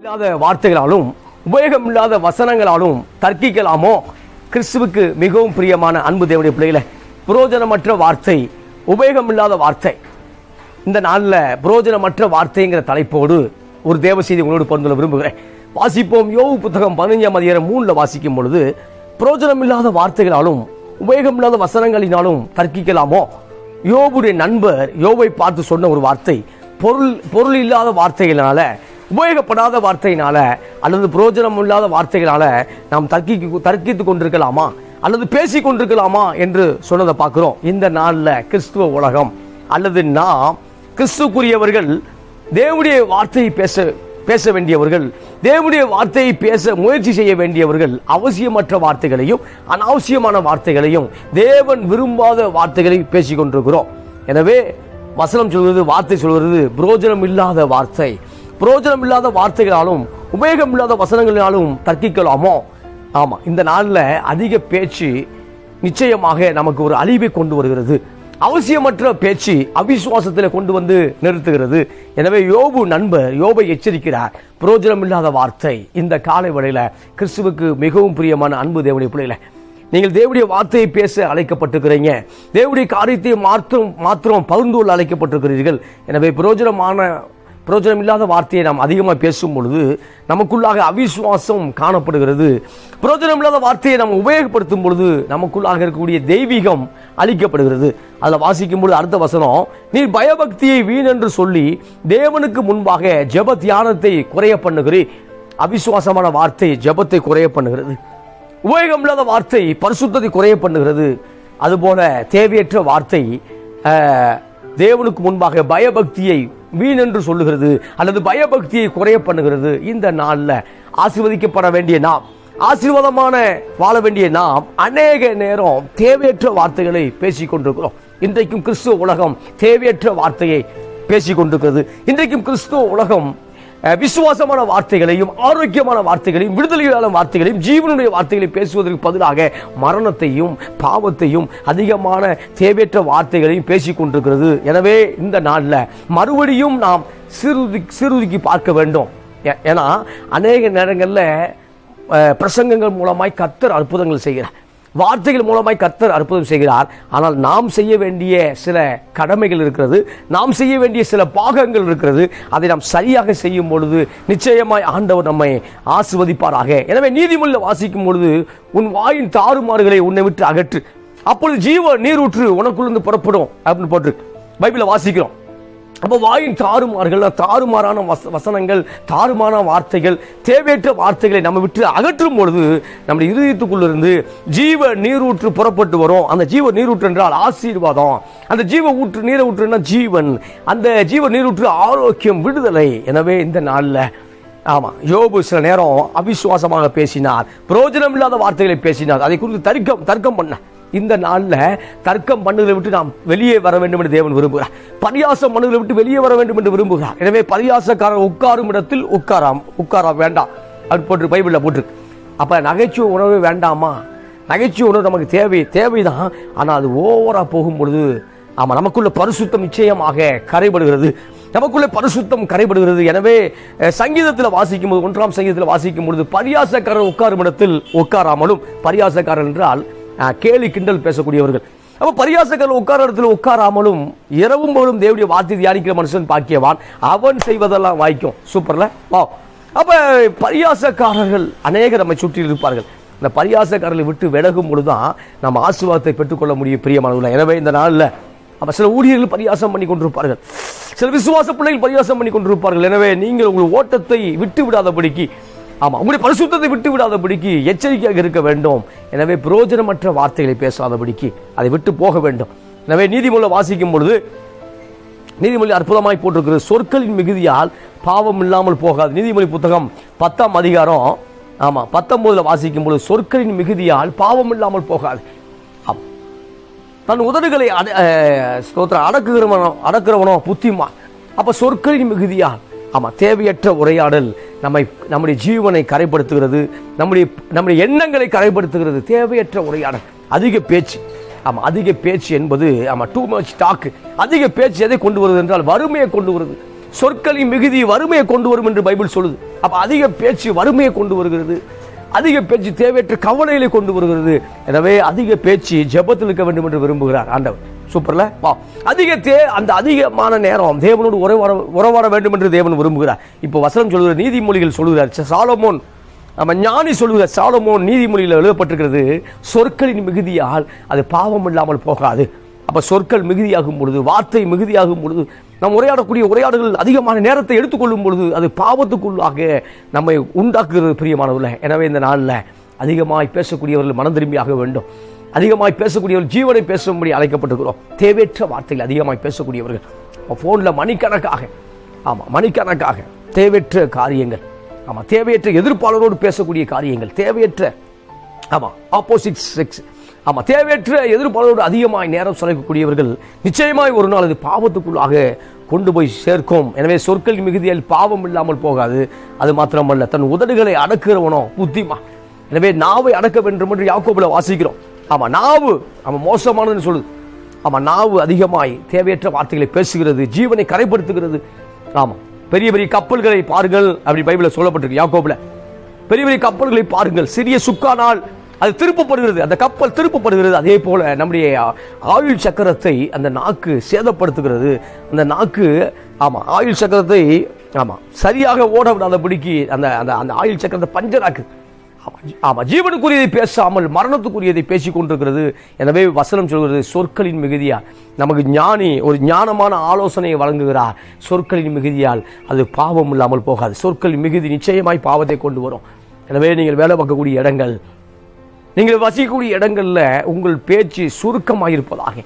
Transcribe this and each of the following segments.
இல்லாத வார்த்தைகளாலும் உபயோகம் இல்லாத வசனங்களாலும் தர்க்கிக்கலாமோ? கிறிஸ்துவுக்கு மிகவும் பிரியமான அன்பு தேவனுடைய பிள்ளைகளை புரோஜனமற்ற வார்த்தை உபயோகம் இல்லாத வார்த்தை. இந்த நாளில் புரோஜனமற்ற வார்த்தைங்கிற தலைப்போடு ஒரு தேவ செய்தி உங்களோடு பகிர்ந்து விரும்புகிறேன். வாசிப்போம் யோவு புத்தகம் பதினஞ்சாம் அதிகாரம் மூணில் வாசிக்கும் பொழுது புரோஜனம் இல்லாத வார்த்தைகளாலும் உபயோகம் இல்லாத வசனங்களினாலும் தர்க்கிக்கலாமோ? யோபுடைய நண்பர் யோவை பார்த்து சொன்ன ஒரு வார்த்தை பொருள் பொருள் இல்லாத வார்த்தைகளால உபயோகப்படாத வார்த்தையினால அல்லது புரோஜனம் இல்லாத வார்த்தைகளால நாம் தர்க்கி தர்க்கித்துக் கொண்டிருக்கலாமா? அல்லது பேசி கொண்டிருக்கலாமா என்று சொன்னதை பார்க்குறோம். இந்த நாளில் கிறிஸ்துவ உலகம் அல்லது நாம் கிறிஸ்துக்குரியவர்கள் தேவனுடைய வார்த்தையை பேச பேச வேண்டியவர்கள் தேவனுடைய வார்த்தையை பேச முயற்சி செய்ய வேண்டியவர்கள் அவசியமற்ற வார்த்தைகளையும் அனாவசியமான வார்த்தைகளையும் தேவன் விரும்பாத வார்த்தைகளை பேசிக் கொண்டிருக்கிறோம். எனவே வசனம் சொல்வது வார்த்தை சொல்வது புரோஜனம் இல்லாத வார்த்தை. புரோஜனம் இல்லாத வார்த்தைகளாலும் உபயோகம் இல்லாத வசனங்களினாலும் தர்க்கிக்கலாமோ? ஆமாம் இந்த நாளில் அதிக பேச்சு நிச்சயமாக நமக்கு ஒரு அழிவை கொண்டு வருகிறது. அவசியமற்ற பேச்சு அவிசுவாசத்தில் கொண்டு வந்து நிறுத்துகிறது. எனவே யோபு நண்பர் யோபை எச்சரிக்கிறார். புரோஜனம் இல்லாத வார்த்தை. இந்த காலை வேளையில கிறிஸ்துவுக்கு மிகவும் பிரியமான அன்பு தேவனுடைய பிள்ளைகளை நீங்கள் தேவடைய வார்த்தையை பேச அழைக்கப்பட்டிருக்கிறீங்க. தேவடைய காரியத்தை மாற்றம் மாத்திரம் பகிர்ந்து கொள்ள அழைக்கப்பட்டிருக்கிறீர்கள். எனவே பிரயோஜனமான பிரயோஜனம் இல்லாத வார்த்தையை நாம் அதிகமாக பேசும் பொழுது நமக்குள்ளாக அவிசுவாசம் காணப்படுகிறது. பிரயோஜனம் இல்லாத வார்த்தையை நாம் உபயோகப்படுத்தும் பொழுது நமக்குள்ளாக இருக்கக்கூடிய தெய்வீகம் அளிக்கப்படுகிறது அதில் வாசிக்கும் பொழுது அடுத்த வசனம் நீர் பயபக்தியை வீண் என்று சொல்லி தேவனுக்கு முன்பாக ஜெப தியானத்தை குறைய பண்ணுகிறீர். அவிசுவாசமான வார்த்தை ஜெபத்தை குறைய பண்ணுகிறது. உபயோகம் இல்லாத வார்த்தை பரிசுத்தத்தை குறைய பண்ணுகிறது. அதுபோல தேவையற்ற வார்த்தை தேவனுக்கு முன்பாக பயபக்தியை வீண் என்று சொல்லுகிறது அல்லது பயபக்தியை குறைய பண்ணுகிறது இந்த நாளில் ஆசீர்வதிக்கப்பட வேண்டிய நாம் ஆசீர்வாதமான வாழ வேண்டிய நாம் அநேக நேரம் தேவையற்ற வார்த்தைகளை பேசிக் கொண்டிருக்கிறோம். இன்றைக்கும் கிறிஸ்துவ உலகம் தேவையற்ற வார்த்தையை பேசிக் கொண்டிருக்கிறது. இன்றைக்கும் கிறிஸ்துவ உலகம் விசுவாசமான வார்த்தைகளையும் ஆரோக்கியமான வார்த்தைகளையும் விடுதலையான வார்த்தைகளையும் ஜீவனுடைய வார்த்தைகளையும் பேசுவதற்கு பதிலாக மரணத்தையும் பாவத்தையும் அதிகமான தேவையற்ற வார்த்தைகளையும் பேசிக் கொண்டிருக்கிறது. எனவே இந்த நாளில் மறுபடியும் நாம் சிறுதி சிறுதுக்கி பார்க்க வேண்டும். ஏன்னா அநேக நேரங்களில் பிரசங்கங்கள் மூலமாய் கத்தர் அற்புதங்கள் செய்கிறார். வார்த்தைகள் மூலமாய் கர்த்தர் அற்புதம் செய்கிறார். ஆனால் நாம் செய்ய வேண்டிய சில கடமைகள் இருக்கிறது. நாம் செய்ய வேண்டிய சில பாகங்கள் இருக்கிறது. அதை நாம் சரியாக செய்யும் பொழுது நிச்சயமாய் ஆண்டவர் நம்மை ஆசுவதிப்பாராக எனவே நீதிமல்ல வாசிக்கும் பொழுது உன் வாயின் தாறுமாறுகளை உன்னை விட்டு அகற்று. அப்பொழுது ஜீவ நீரூற்று உனக்குள்ளிருந்து புறப்படும் அப்படின்னு போட்டிருக்கு பைபிளை வாசிக்கிறோம். அப்போ வாயின் தாறுமாறுகள் தாறுமாறான வச வசனங்கள் தாறுமான வார்த்தைகள் தேவையற்ற வார்த்தைகளை நம்ம விட்டு அகற்றும் பொழுது நம்முடைய இருதயத்துக்குள்ளிருந்து ஜீவ நீரூற்று புறப்பட்டு வரும். அந்த ஜீவ நீரூற்று என்றால் ஆசீர்வாதம். அந்த ஜீவ ஊற்று நீர ஊற்றுனா ஜீவன். அந்த ஜீவ நீரூற்று ஆரோக்கியம் விடுதலை. எனவே இந்த நாளில் ஆமாம் யோபு சில நேரம் அவிசுவாசமாக பேசினார். பிரயோஜனம் இல்லாத வார்த்தைகளை பேசினார். அதை குறித்து தர்க்கம் தர்க்கம் பண்ண. இந்த நாளில் தர்க்கம் பண்ணுதலை விட்டு நாம் வெளியே வர வேண்டும் என்று தேவன் விரும்புகிறார். பரியாசம் பண்ணுதலை விட்டு வெளியே வர வேண்டும் என்று விரும்புகிறார். எனவே பரியாசக்காரர் உட்காரும் இடத்தில் உட்காராம். உட்காரா வேண்டாம் அப்படி போட்டு பைபிளில் போட்டிருக்கு. அப்போ நகைச்சுவை உணவு வேண்டாமா? நகைச்சுவை உணவு நமக்கு தேவை தேவைதான். ஆனால் அது ஓவராக போகும் பொழுது ஆமாம் நமக்குள்ள பரிசுத்தம் நிச்சயமாக கரைபடுகிறது. நமக்குள்ள பரிசுத்தம் கரைபடுகிறது. எனவே சங்கீதத்தில் வாசிக்கும் போது ஒன்றாம் சங்கீதத்தில் வாசிக்கும் பொழுது பரியாசக்காரர் உட்காரும் இடத்தில் உட்காராமலும் பரியாசக்காரர் என்றால் கேலி கிண்டல் பேசக்கூடியவர்கள். அப்போ பரியாசக்காரர் உட்கார இடத்துல உட்காராமலும் இரவும் போலும் தேவடைய வாத்தி தியானிக்கிற மனுஷன் பாக்கியவான். அவன் செய்வதெல்லாம் வாய்க்கும். சூப்பர்ல வா அப்போ பரியாசக்காரர்கள் அநேகர் நம்மை சுற்றி இருப்பார்கள். இந்த பரியாசக்காரர்களை விட்டு விலகும் பொழுதுதான் நம்ம ஆசீர்வாதத்தை பெற்றுக்கொள்ள முடியும் பிரியமானவர்கள். எனவே இந்த நாளில் அப்போ சில ஊழியர்கள் பரியாசம் பண்ணி கொண்டிருப்பார்கள். சில விசுவாச பிள்ளைகள் பரியாசம் பண்ணி கொண்டிருப்பார்கள். எனவே நீங்கள் உங்கள் ஓட்டத்தை விட்டு விடாதபடிக்கு ஆமாம் உங்களுடைய பரிசுத்தத்தை விட்டு விடாதபடிக்கு எச்சரிக்கையாக இருக்க வேண்டும். எனவே பிரயோஜனமற்ற வார்த்தைகளை பேசாதபடிக்கு அதை விட்டு போக வேண்டும். எனவே நீதிமொழி வாசிக்கும் பொழுது நீதிமொழி அற்புதமாய் போட்டிருக்கிறது. சொற்களின் மிகுதியால் பாவம் இல்லாமல் போகாது. நீதிமொழி புத்தகம் பத்தாம் அதிகாரம் ஆமாம் பத்தொம்போதில் வாசிக்கும் பொழுது சொற்களின் மிகுதியால் பாவம் இல்லாமல் போகாது. ஆம். தன் உதடுகளை அட- ஸ்தோத்திரம் அடக்குகிறவனோ அடக்குறவனோ புத்திமான். அப்போ சொற்களின் மிகுதியால் ஆமாம் தேவையற்ற உரையாடல் நம்மை நம்முடைய ஜீவனை கரைப்படுத்துகிறது நம்முடைய நம்முடைய எண்ணங்களை கரைப்படுத்துகிறது. தேவையற்ற உரையாடல் அதிக பேச்சு. ஆமாம் அதிக பேச்சு என்பது ஆமாம் டூ மச் டாக்கு அதிக பேச்சு எதை கொண்டு வருவது என்றால் வறுமையை கொண்டு வருது. சொற்களின் மிகுதி வறுமையை கொண்டு வரும் என்று பைபிள் சொல்லுது. அப்போ அதிக பேச்சு வறுமையை கொண்டு வருகிறது. அதிக பேச்சு தேவையற்ற கவலைகளை கொண்டு வருகிறது. எனவே அதிக பேச்சு ஜெபத்தில் இருக்க வேண்டும் என்று விரும்புகிறார் ஆண்டவர். சூப்பர்ல? வா. அதிக தே அந்த அதிகமான நேரம் தேவனோடு உறவாட உறவாட வேண்டும் என்று தேவன் விரும்புகிறார். இப்போ வசனம் சொல்கிற நீதிமொழிகள் சொல்கிறார் சாலமோன் நம்ம ஞானி சொல்கிறார் சாலமோன் நீதிமொழியில் எழுதப்பட்டிருக்கிறது சொற்களின் மிகுதியால் அது பாவம் இல்லாமல் போகாது. அப்போ சொற்கள் மிகுதியாகும் பொழுது வார்த்தை மிகுதியாகும் பொழுது நாம் உரையாடக்கூடிய உரையாடல்கள் அதிகமான நேரத்தை எடுத்துக்கொள்ளும் பொழுது அது பாவத்துக்குள்ளாக நம்மை உண்டாக்குகிறது பிரியமானவர்களே. எனவே இந்த நாளில் அதிகமாய் பேசக்கூடியவர்கள் மனம் திரும்பியாக வேண்டும். அதிகமாய் பேசக்கூடியவர்கள் ஜீவனை பேசும்படி அழைக்கப்பட்டிருக்கிறோம். தேவையற்ற வார்த்தைகள் அதிகமாய் பேசக்கூடியவர்கள். ஃபோனில் மணிக்கணக்காக ஆமாம் மணிக்கணக்காக தேவையற்ற காரியங்கள் ஆமாம் தேவையற்ற எதிர்ப்பாளரோடு பேசக்கூடிய காரியங்கள் தேவையற்ற ஆமாம் ஆப்போசிட் செக்ஸ் ஆமாம் தேவையற்ற எதிர்ப்பாளரோடு அதிகமாய் நேரம் செலவிக்கக்கூடியவர்கள் நிச்சயமாய் ஒரு நாள் அது பாவத்துக்குள்ளாக கொண்டு போய் சேர்க்கும். எனவே சொற்கள் மிகுதியில் பாவம் இல்லாமல் போகாது. அது மாத்திரமல்ல தன் உதடுகளை அடக்குறவனோ புத்திமா. எனவே நாவை அடக்க வேண்டும் என்று யாக்கோபில் வாசிக்கிறோம். ஆமாம் நாவு ஆமாம் மோசமானதுன்னு சொல்லுது. ஆமாம் நாவு அதிகமாய் தேவையற்ற வார்த்தைகளை பேசுகிறது ஜீவனை கரைப்படுத்துகிறது. ஆமாம் பெரிய பெரிய கப்பல்களை பாருங்கள் அப்படி பைபிளில் சொல்லப்பட்டிருக்கு யாக்கோபில். பெரிய பெரிய கப்பல்களை பாருங்கள் சிறிய சுக்கானால் அது திருப்பப்படுகிறது அந்த கப்பல் திருப்பப்படுகிறது. அதே போல நம்முடைய ஆயுள் சக்கரத்தை அந்த நாக்கு சேதப்படுத்துகிறது. அந்த நாக்கு ஆமாம் ஆயுள் சக்கரத்தை ஆமாம் சரியாக ஓட விடாதபடிக்கு அந்த அந்த அந்த ஆயுள் சக்கரத்தை பஞ்சராக்கு ஆமா, ஜீவனுக்குரியதை பேசாமல் மரணத்துக்குரியதை பேசிக் கொண்டிருக்கிறது. எனவே வசனம் சொல்கிறது சொற்களின் மிகுதியா? நமக்கு ஞானி ஒரு ஞானமான ஆலோசனையை வழங்குகிறார் சொற்களின் மிகுதியால். அது பாவம் இல்லாமல் போகாது. சொற்களின் மிகுதி நிச்சயமாய் பாவத்தை கொண்டு வரும். எனவே நீங்கள் வேலை பார்க்கக்கூடிய இடங்கள் நீங்கள் வசிக்கக்கூடிய இடங்களில் உங்கள் பேச்சு சுருக்கமாக இருப்பதாக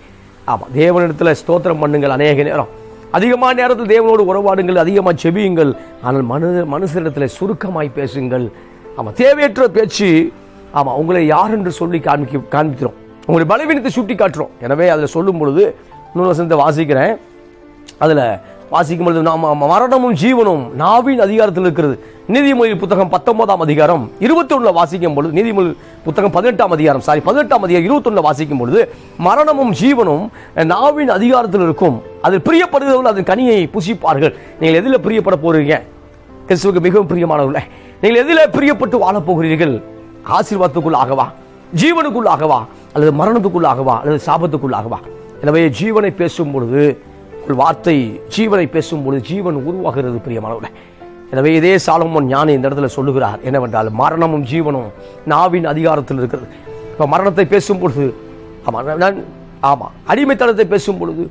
ஆமா தேவனிடத்தில் ஸ்தோத்திரம் பண்ணுங்கள் அநேக நேரம். அதிகமான நேரத்தில் தேவனோடு உறவாடுங்கள் அதிகமாக செபியுங்கள். ஆனால் மனு மனுஷரிடத்தில் சுருக்கமாய் பேசுங்கள். ஆமாம் தேவையற்ற பேச்சு. ஆமாம் உங்களை யார் என்று சொல்லி காண்பிக்க காண்பிக்கிறோம். உங்களுடைய பலவீனத்தை சுட்டி காட்டுறோம். எனவே அதில் சொல்லும் பொழுது நூலசனத்தை வாசிக்கிறேன். அதில் வாசிக்கும் பொழுது நாம மரணமும் ஜீவனும் நாவின் அதிகாரத்தில் இருக்கிறது. நீதிமொழி புத்தகம் பத்தொன்பதாம் அதிகாரம் இருபத்தொன்னில் வாசிக்கும் பொழுது நீதிமொழி புத்தகம் பதினெட்டாம் அதிகாரம் சாரி பதினெட்டாம் அதிகாரம் இருபத்தொன்னில் வாசிக்கும் பொழுது மரணமும் ஜீவனும் நாவின் அதிகாரத்தில் இருக்கும். அதில் பிரியப்படுகிறவர்கள் அதன் கனியை புசிப்பார்கள். நீங்கள் எதில் பிரியப்பட போகிறீங்க கிறிஸ்துவுக்கு மிகவும் பிரியமானவர்களே நீங்கள் எதில் பிரியப்பட்டு வாழப் போகிறீர்கள் ஆசீர்வாதத்துக்குள்ளாகவா? ஜீவனுக்குள்ளாகவா? அல்லது மரணத்துக்குள்ளாகவா? அல்லது சாபத்துக்குள்ளாகவா? எனவே ஜீவனை பேசும் பொழுது உங்கள் வார்த்தை ஜீவனை பேசும் பொழுது ஜீவன் உருவாகிறது பிரியமானவர்களே. எனவே இதே சாலமோன் ஞானி இந்த இடத்துல சொல்லுகிறார் என்னவென்றால் மரணமும் ஜீவனும் நாவின் அதிகாரத்தில் இருக்கிறது. இப்போ மரணத்தை பேசும் பொழுது ஆமாம் நான் ஆமாம் அடிமைத்தனத்தை பேசும் பொழுது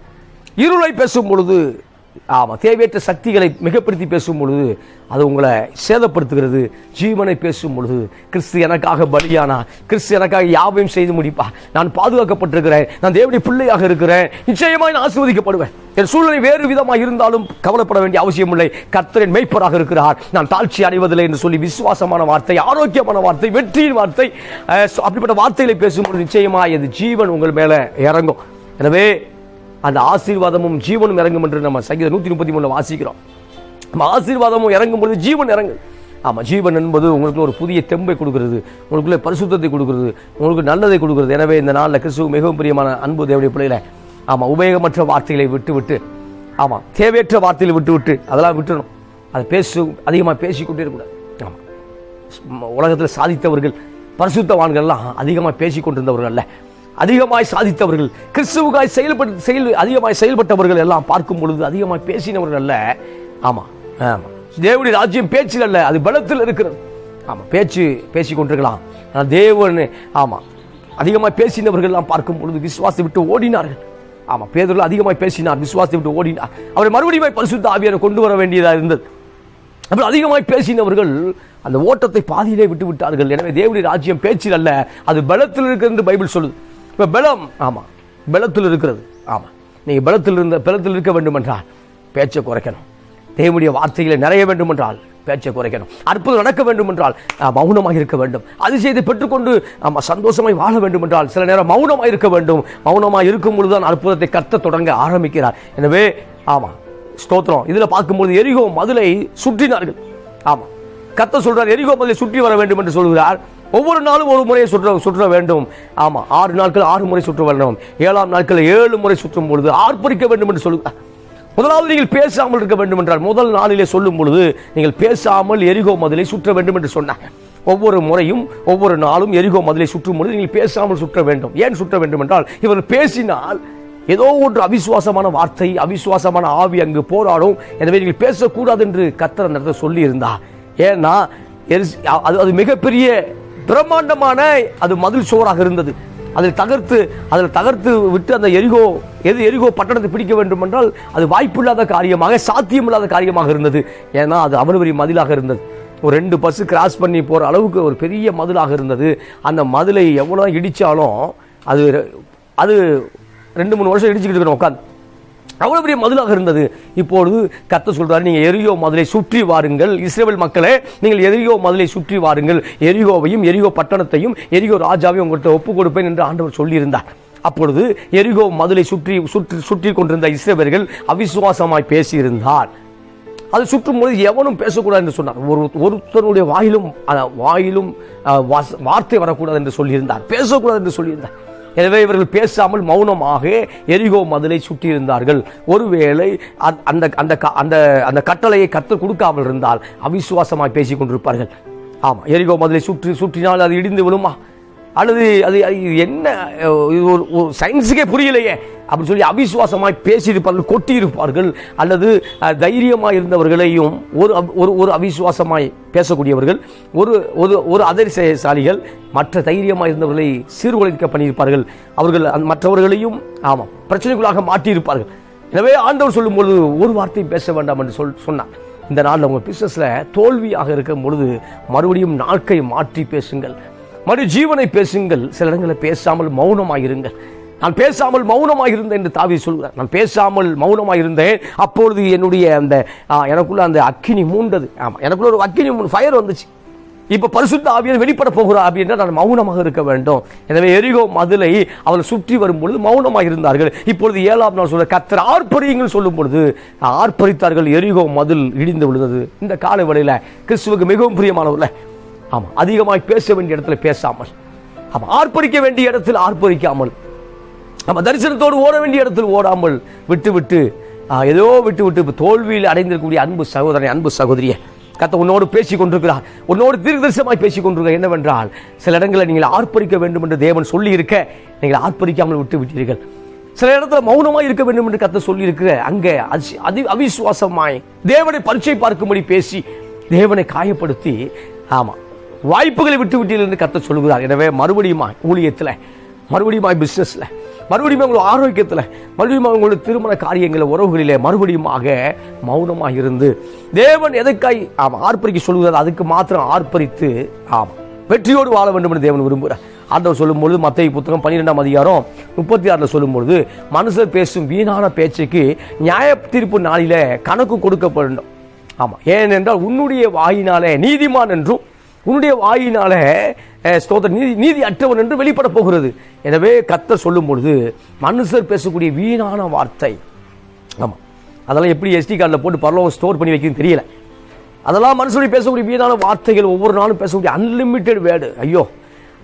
இருளை பேசும் பொழுது ஆமாம் தேவையற்ற சக்திகளை மிகப்படுத்தி பேசும் பொழுது அது உங்களை சேதப்படுத்துகிறது. ஜீவனை பேசும் பொழுது கிறிஸ்து எனக்காக பலியானா? கிறிஸ்து எனக்காக யாவையும் செய்து முடிப்பா? நான் பாதுகாக்கப்பட்டிருக்கிறேன். நான் தேவனுடைய பிள்ளையாக இருக்கிறேன். நிச்சயமாக நான் ஆசீர்வதிக்கப்படுவேன். என் சூழ்நிலை வேறு விதமாக இருந்தாலும் கவலைப்பட வேண்டிய அவசியம் இல்லை கர்த்தரின் மெய்ப்பராக இருக்கிறார். நான் தாழ்ச்சி அடைவதில்லை என்று சொல்லி விசுவாசமான வார்த்தை ஆரோக்கியமான வார்த்தை வெற்றியின் வார்த்தை அப்படிப்பட்ட வார்த்தைகளை பேசும்போது நிச்சயமாக இது ஜீவன் உங்கள் மேலே இறங்கும். எனவே அந்த ஆசீர்வாதமும் ஜீவனும் இறங்கும் என்று நம்ம சங்கீத நூற்றி முப்பத்தி மூணு வாசிக்கிறோம். நம்ம ஆசீர்வாதமும் இறங்கும் பொழுது ஜீவன் இறங்கு ஆமாம் ஜீவன் என்பது உங்களுக்கு ஒரு புதிய தெம்பை கொடுக்கிறது. உங்களுக்குள்ளே பரிசுத்தத்தை கொடுக்கிறது. உங்களுக்கு நல்லதை கொடுக்கிறது. எனவே இந்த நாளில் கிறிஸ்துவ மிகவும் பிரியமான அன்பு தேவடைய பிள்ளைகளை ஆமாம் உபயோகமற்ற வார்த்தைகளை விட்டு விட்டு ஆமாம் தேவையற்ற வார்த்தைகளை விட்டு விட்டு அதெல்லாம் விட்டுணும் அதை பேசு அதிகமாக பேசிக்கொண்டே இருக்கக்கூடாது. ஆமாம் உலகத்தில் சாதித்தவர்கள் பரிசுத்தவான்கள்லாம் அதிகமாக பேசிக்கொண்டிருந்தவர்கள் அல்ல. அதிகமாய் சாதித்தவர்கள் கிறிஸ்துவுக்காய் செயல்பட்டு செயல் அதிகமாய் செயல்பட்டவர்கள் எல்லாம் பார்க்கும் பொழுது அதிகமாய் பேசினவர்கள் அல்ல. ஆமா ஆமா. தேவனுடைய ராஜ்யம் பேச்சில் அல்ல அது பலத்தில் இருக்கிறது. ஆமா பேச்சு பேசி கொண்டிருக்கலாம். ஆனால் தேவன் ஆமா அதிகமாக பேசினவர்கள் எல்லாம் பார்க்கும் பொழுது விசுவாசத்தை விட்டு ஓடினார்கள். ஆமா பேதர்கள் அதிகமாக பேசினார் விசுவாசத்தை விட்டு ஓடினார். அவரை மறுபடியும் பரிசுத்த ஆவியரை கொண்டு வர வேண்டியதாக இருந்தது. அப்புறம் அதிகமாய் பேசினவர்கள் அந்த ஓட்டத்தை பாதியிலே விட்டு விட்டார்கள். எனவே தேவனுடைய ராஜ்யம் பேச்சில் அல்ல அது பலத்தில் இருக்கிறது என்று பைபிள் சொல்லுது. இப்போ பலம். ஆமாம் பலத்தில் இருக்கிறது. ஆமா. நீங்கள் பலத்தில் இருந்த பலத்தில் இருக்க வேண்டும் என்றால் பேச்சை குறைக்கணும். தேவனுடைய வார்த்தைகளை நிறைய வேண்டுமென்றால் பேச்சை குறைக்கணும். அற்புதம் நடக்க வேண்டும் என்றால் மௌனமாக இருக்க வேண்டும். அதிசயத்தை பெற்றுக்கொண்டு ஆமா சந்தோஷமாய் வாழ வேண்டும் என்றால் சில நேரம் மௌனமாக இருக்க வேண்டும். மௌனமாக இருக்கும் பொழுதுதான் அற்புதத்தை கத்த தொடங்க ஆரம்பிக்கிறார். எனவே ஆமா ஸ்தோத்திரம். இதுல பார்க்கும்போது எரிகோ மதுளை சுற்றினார்கள். ஆமா. கத்த சொல்றார் எரிகோ மதுளை சுற்றி வர வேண்டும் என்று சொல்கிறார். ஒவ்வொரு நாளும் ஒரு முறையை சுற்ற சுற்ற வேண்டும். ஆமாம் ஆறு நாட்கள் ஆறு முறை சுற்ற வேண்டும். ஏழாம் நாட்கள் ஏழு முறை சுற்றும் பொழுது ஆர்ப்பரிக்க வேண்டும் என்று சொல்கிறார் முதலாவது நீங்கள் பேசாமல் இருக்க வேண்டும் என்றால் முதல் நாளிலே சொல்லும் பொழுது நீங்கள் பேசாமல் எரிகோ மதிலை சுற்ற வேண்டும் என்று சொன்னாங்க. ஒவ்வொரு முறையும் ஒவ்வொரு நாளும் எரிகோ மதிலை சுற்றும் பொழுது நீங்கள் பேசாமல் சுற்ற வேண்டும். ஏன் சுற்ற வேண்டும் என்றால் இவர் பேசினால் ஏதோ ஒன்று அவிசுவாசமான வார்த்தை அவிசுவாசமான ஆவி அங்கு போராடும். எனவே நீங்கள் பேசக்கூடாது என்று கத்தர் அந்த இடத்துல சொல்லியிருந்தா ஏன்னா எரிஸ்- அது அது மிகப்பெரிய பிரம்மாண்டமான அது மதில் சுவராக இருந்தது. அதில் தகர்த்து அதில் தகர்த்து விட்டு அந்த எரிகோ எது எரிகோ பட்டணத்தை பிடிக்க வேண்டும் என்றால் அது வாய்ப்பில்லாத காரியமாக சாத்தியமில்லாத காரியமாக இருந்தது. ஏன்னா அது அவ்வளவு மதிலாக இருந்தது. ஒரு ரெண்டு பஸ் கிராஸ் பண்ணி போகிற அளவுக்கு ஒரு பெரிய மதிலாக இருந்தது. அந்த மதிலை எவ்வளோ இடித்தாலும் அது அது ரெண்டு மூணு வருஷம் இடிச்சுக்கிட்டு இருக்கணும் உட்காந்து அவ்வளோ பெரிய மதிலாக இருந்தது. இப்பொழுது கத்த சொல்கிறார் நீங்க எரியோ மதிலை சுற்றி வாருங்கள். இஸ்ரேல் மக்களே நீங்கள் எரியோ மதிலை சுற்றி வாருங்கள். எரிகோவையும் எரிகோ பட்டணத்தையும் எரிகோ ராஜாவையும் உங்கள்கிட்ட ஒப்பு கொடுப்பேன் என்று ஆண்டவர் சொல்லியிருந்தார். அப்பொழுது எரிகோ மதுளை சுற்றி சுற்றி சுற்றி கொண்டிருந்த இஸ்ரேவர்கள் அவிசுவாசமாய் பேசியிருந்தார். அது சுற்றும் பொழுது எவனும் பேசக்கூடாது என்று சொன்னார். ஒரு ஒருத்தருடைய வாயிலும் வாயிலும் வார்த்தை வரக்கூடாது என்று சொல்லியிருந்தார். பேசக்கூடாது என்று சொல்லியிருந்தார். எனவே இவர்கள் பேசாமல் மௌனமாக எரிகோ மதிலை சுற்றியிருந்தார்கள் ஒருவேளை அ- அந்த அந்த க- அந்த அந்த கட்டளையை கற்றுக் கொடுக்காமல் இருந்தால் அவிசுவாசமாய் பேசிக் கொண்டிருப்பார்கள். ஆமாம் எரிகோ மதிலை சுற்றி சுற்றினால் அது இடிந்து விழுமா? அல்லது அது என்ன இது ஒரு ஒரு சயின்ஸுக்கே புரியலையே அப்படின்னு சொல்லி அவிசுவாசமாய் பேசியிருப்பார்கள் கொட்டியிருப்பார்கள் அல்லது தைரியமாக இருந்தவர்களையும் ஒரு அப்- ஒரு ஒரு அவிசுவாசமாய் பேசக்கூடியவர்கள் ஒரு ஒரு ஒரு அதிர்சயசாலிகள் மற்ற தைரியமாக இருந்தவர்களை சீர்குலைக்க பண்ணியிருப்பார்கள். அவர்கள் மற்றவர்களையும் ஆமாம் பிரச்சனைக்குள்ளாக மாட்டியிருப்பார்கள் எனவே ஆண்டவர் சொல்லும்பொழுது ஒரு வார்த்தையும் பேச வேண்டாம் என்று சொல் சொன்னார். இந்த நாளில் உங்கள் பிஸ்னஸில் தோல்வியாக இருக்கும் பொழுது மறுபடியும் நாட்கை மாற்றி பேசுங்கள். மறு ஜீவனை பேசுங்கள். சில இடங்களில் பேசாமல் மௌனமாயிருங்கள். நான் பேசாமல் மௌனமாக இருந்தேன் என்று தாவி சொல்கிறார். நான் பேசாமல் மௌனமாக இருந்தேன் அப்பொழுது என்னுடைய அந்த எனக்குள்ள அந்த அக்கினி மூண்டது. ஆமாம் எனக்குள்ள ஒரு அக்கினி மூணு ஃபயர் வந்துச்சு. இப்போ பரிசுத்த ஆவியர் வெளிப்பட போகிறார் அப்படின்னா நான் மௌனமாக இருக்க வேண்டும். எனவே எரிகோ மதுளை அவளை சுற்றி வரும்பொழுது மௌனமாக இருந்தார்கள் இப்பொழுது ஏழாம் நாள் சொல்ல கத்தர் ஆர்ப்பரியுங்கள் சொல்லும் பொழுது ஆர்ப்பரித்தார்கள். எரிகோ மதில் இடிந்து விழுந்தது. இந்த காலை வழியில் கிறிஸ்துவுக்கு மிகவும் பிரியமானவர்கள் ஆமாம் அதிகமாய் பேச வேண்டிய இடத்துல பேசாமல் ஆமாம் ஆர்ப்பரிக்க வேண்டிய இடத்தில் ஆர்ப்பரிக்காமல் நம்ம தரிசனத்தோடு ஓட வேண்டிய இடத்தில் ஓடாமல் விட்டு விட்டு ஏதோ விட்டு விட்டு தோல்வியில் அடைந்திருக்கக்கூடிய அன்பு சகோதரன் அன்பு சகோதரியை கத்த உன்னோடு பேசி கொண்டிருக்கிறார் உன்னோடு தீர்க்கதரிசமாய் பேசி கொண்டிருக்கிறார் என்னவென்றால் சில இடங்களில் நீங்கள் ஆர்ப்பரிக்க வேண்டும் என்று தேவன் சொல்லி இருக்க நீங்கள் ஆர்ப்பரிக்காமல் விட்டு விட்டீர்கள். சில இடத்துல மௌனமாக இருக்க வேண்டும் என்று கத்த சொல்லி இருக்கிற அங்கே அசி- அதி அவிசுவாசமாய் தேவனை பரீட்சை பார்க்கும்படி பேசி தேவனை காயப்படுத்தி ஆமாம் வாய்ப்புகளை விட்டு விட்டீர்கள் என்று கத்த சொல்லுகிறார். எனவே மறுபடியும் ஊழியத்தில் மறுபடியும் பிஸ்னஸில் மறுபடியும் உங்களோட ஆரோக்கியத்தில் மறுபடியும் உங்களோட திருமண காரியங்களில் உறவுகளிலே மறுபடியுமாக மௌனமாக இருந்து தேவன் எதற்காய் ஆமாம் ஆர்ப்பரிக்க சொல்கிறார் அதுக்கு மாத்திரம் ஆர்ப்பரித்து ஆமாம் வெற்றியோடு வாழ வேண்டும் என்று தேவன் விரும்புகிறார். ஆண்டவர் சொல்லும்பொழுது மத்திய புத்தகம் பன்னிரெண்டாம் அதிகாரம் முப்பத்தி ஆறில் சொல்லும்பொழுது மனுஷர் பேசும் வீணான பேச்சுக்கு நியாய தீர்ப்பு நாளில கணக்கு கொடுக்கப்படணும் ஆமாம் ஏனென்றால் உன்னுடைய வாயினாலே நீதிமான் என்றும் உன்னுடைய வாயினால ஸ்தோத்திர நீதி நீதி அற்றவன் என்று வெளிப்பட போகிறது. எனவே கத்தர் சொல்லும் பொழுது மனுஷர் பேசக்கூடிய வீணான வார்த்தை. ஆமாம் அதெல்லாம் எப்படி எஸ்டி கார்டில் போட்டு பரலோகம் ஸ்டோர் பண்ணி வைக்கணும் தெரியல. அதெல்லாம் மனுஷனுடைய பேசக்கூடிய வீணான வார்த்தைகள் ஒவ்வொரு நாளும் பேசக்கூடிய அன்லிமிட்டெட் வேர்டு ஐயோ.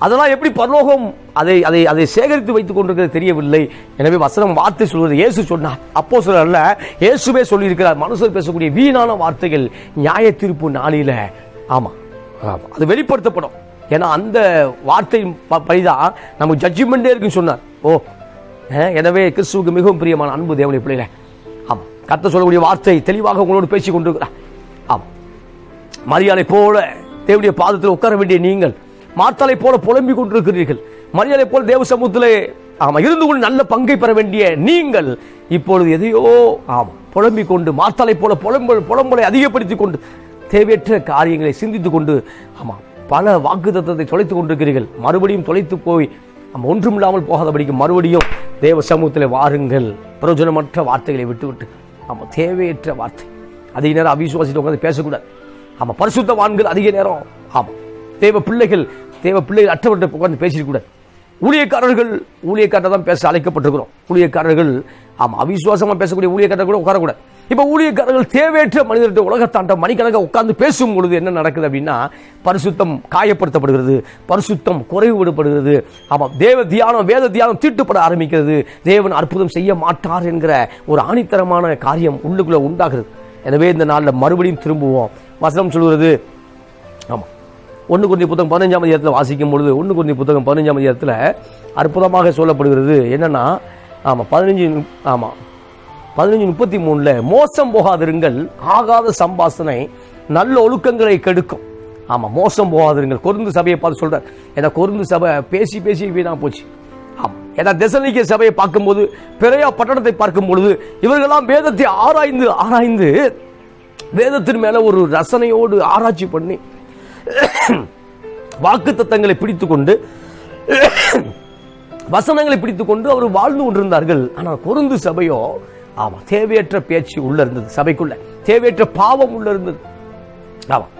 அதெல்லாம் எப்படி பரலோகம் அதை அதை அதை சேகரித்து வைத்துக் கொண்டிருக்கிறது தெரியவில்லை. எனவே வசனம் வார்த்தை சொல்வது இயேசு சொன்னார். அப்போ அல்ல இயேசுவே சொல்லியிருக்கிறார். மனுஷர் பேசக்கூடிய வீணான வார்த்தைகள் நியாய தீர்ப்பு நாளில. ஆமாம் அது வெளிப்படுத்தப்படும். ஏன்னா அந்த வார்த்தை ப- படிதான் நமக்கு ஜட்ஜ்மெண்டே இருக்குன்னு சொன்னார். ஓ எனவே கிறிஸ்துவுக்கு மிகவும் பிரியமான அன்பு தேவனை பிள்ளைகளே. ஆமாம் கத்த சொல்லக்கூடிய வார்த்தை தெளிவாக உங்களோடு பேசிக் கொண்டிருக்கிறார். ஆமாம் மரியாதை போல தேவனுடைய பாதத்தில் உட்கார வேண்டிய நீங்கள் மாத்தாலை போல புலம்பிக் கொண்டிருக்கிறீர்கள். மரியாதை போல தேவ சமூகத்திலே ஆமா இருந்து கொண்டு நல்ல பங்கை பெற வேண்டிய நீங்கள் இப்பொழுது எதையோ ஆமாம் புலம்பிக் கொண்டு மாத்தாலை போல புலம்பல் புலம்பலை அதிகப்படுத்திக் கொண்டு தேவையற்ற காரியங்களை சிந்தித்துக் கொண்டு ஆமாம் பல வாக்குத்தத்தத்தை தொலைத்துக் கொண்டிருக்கிறீர்கள். மறுபடியும் தொலைத்து போய் நம்ம ஒன்றும் இல்லாமல் போகாதபடிக்கு மறுபடியும் தேவ சமூகத்தில் வாருங்கள். பிரயோஜனமற்ற வார்த்தைகளை விட்டுவிட்டு ஆமாம் தேவையற்ற வார்த்தை. அதிக நேரம் அவிசுவாசிட்டு உட்காந்து பேசக்கூடாது. பரிசுத்த பரிசுத்தவான்கள் அதிக நேரம் ஆமாம் தேவ பிள்ளைகள் தேவ பிள்ளைகள் அற்றவர்கிட்ட உட்காந்து பேசிடக்கூடாது ஊழியக்காரர்கள் ஊழியக்காரர் தான் பேச அழைக்கப்பட்டிருக்கிறோம். ஊழியக்காரர்கள் ஆமாம் அவிசுவாசமாக பேசக்கூடிய ஊழியக்காரர் கூட உட்காரக்கூடாது. இப்போ ஊழியக்காரர்கள் தேவையற்ற மனிதர்கிட்ட உலகத்தாண்ட மணிக்கணக்காக உட்கார்ந்து பேசும் பொழுது என்ன நடக்குது அப்படின்னா பரிசுத்தம் காயப்படுத்தப்படுகிறது பரிசுத்தம் குறைவுபடுகிறது ஆமாம் தேவ தியானம் வேத தியானம் தீட்டுப்பட ஆரம்பிக்கிறது. தேவன் அற்புதம் செய்ய மாட்டார் என்கிற ஒரு ஆணித்தரமான காரியம் உள்ளுக்குள்ள உண்டாகிறது. எனவே இந்த நாளில் மறுபடியும் திரும்புவோம். வசனம் சொல்கிறது ஆமாம் ஒன்று குருந்தி புத்தகம் பதினஞ்சாம் அதிகாரத்தில் வாசிக்கும் பொழுது ஒன்று குருந்தி புத்தகம் பதினஞ்சாம் அதிகாரத்தில் அற்புதமாக சொல்லப்படுகிறது. என்னன்னா ஆமாம் பதினஞ்சு ஆமாம் பதினஞ்சு முப்பத்தி மூணுல மோசம் போகாதிருங்கள் ஆகாத சம்பாசனை நல்ல ஒழுக்கங்களை கெடுக்கும். ஆமாம் மோசம் போகாதிருங்கள். கொருந்து சபையை பார்த்து சொல்றார். ஏன்னா கொருந்து சபை பேசி பேசி வீணாக போச்சு. ஆமாம் ஏன்னா தெசலிக்க சபையை பார்க்கும்போது பிறையா பட்டணத்தை பார்க்கும் பொழுது இவர்களெல்லாம் வேதத்தை ஆராய்ந்து ஆராய்ந்து வேதத்தின் மேலே ஒரு ரசனையோடு ஆராய்ச்சி பண்ணி வாக்கு தத்தங்களை பிடித்துக்கொண்டு வசனங்களை பிடித்துக்கொண்டு அவர் வாழ்ந்து கொண்டிருந்தார்கள். ஆனால் கொருந்து சபையோ ஆமாம் தேவையற்ற பேச்சு உள்ள இருந்தது சபைக்குள்ள. தேவையற்ற பாவம் உள்ள இருந்தது. ஆமாம்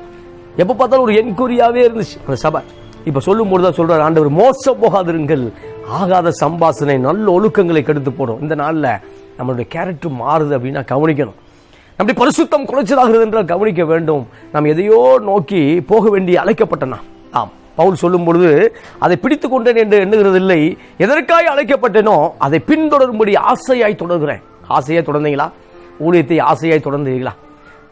எப்ப பார்த்தாலும் ஒரு என்கொரியாவே இருந்துச்சு அந்த சபை. இப்ப சொல்லும் தான் சொல்றாரு ஆண்டவர் மோசம் போகாதிருங்கள். ஆகாத சம்பாசனை நல்ல ஒழுக்கங்களை கெடுத்து போடும். இந்த நாளில் நம்மளுடைய கேரக்டர் மாறுது அப்படின்னா கவனிக்கணும். நம்முடைய பரிசுத்தம் குறைச்சதாகிறது என்றால் கவனிக்க வேண்டும். நாம் எதையோ நோக்கி போக வேண்டிய அழைக்கப்பட்டனா ஆம். பவுல் சொல்லும் பொழுது அதை பிடித்து கொண்டேன் என்று எண்ணுகிறதில்லை. எதற்காக அழைக்கப்பட்டேனோ அதை பின்தொடரும்படி ஆசையாய் தொடர்கிறேன். ஆசையாக தொடர்ந்தீங்களா? ஊழியத்தை ஆசையாய் தொடர்ந்தீங்களா?